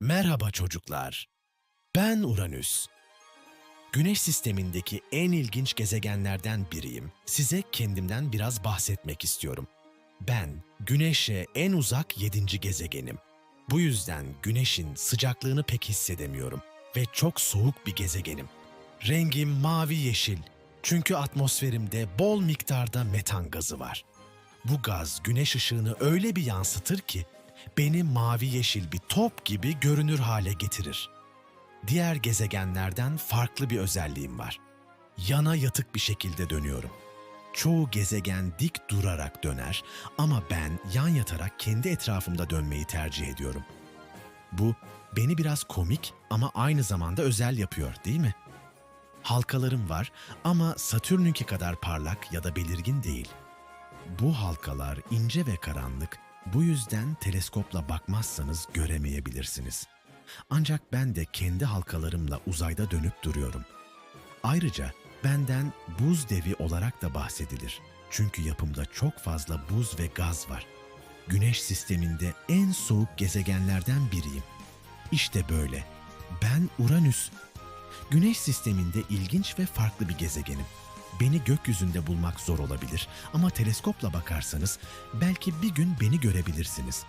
Merhaba çocuklar. Ben Uranüs. Güneş sistemindeki en ilginç gezegenlerden biriyim. Size kendimden biraz bahsetmek istiyorum. Ben Güneş'e en uzak yedinci gezegenim. Bu yüzden Güneş'in sıcaklığını pek hissedemiyorum ve çok soğuk bir gezegenim. Rengim mavi yeşil çünkü atmosferimde bol miktarda metan gazı var. Bu gaz güneş ışığını öyle bir yansıtır ki beni mavi yeşil bir top gibi görünür hale getirir. Diğer gezegenlerden farklı bir özelliğim var. Yana yatık bir şekilde dönüyorum. Çoğu gezegen dik durarak döner ama ben yan yatarak kendi etrafımda dönmeyi tercih ediyorum. Bu beni biraz komik ama aynı zamanda özel yapıyor, değil mi? Halkalarım var ama Satürn'ünki kadar parlak ya da belirgin değil. Bu halkalar ince ve karanlık, bu yüzden teleskopla bakmazsanız göremeyebilirsiniz. Ancak ben de kendi halkalarımla uzayda dönüp duruyorum. Ayrıca benden buz devi olarak da bahsedilir. Çünkü yapımda çok fazla buz ve gaz var. Güneş sisteminde en soğuk gezegenlerden biriyim. İşte böyle. Ben Uranüs. Güneş sisteminde ilginç ve farklı bir gezegenim. Beni gökyüzünde bulmak zor olabilir ama teleskopla bakarsanız belki bir gün beni görebilirsiniz.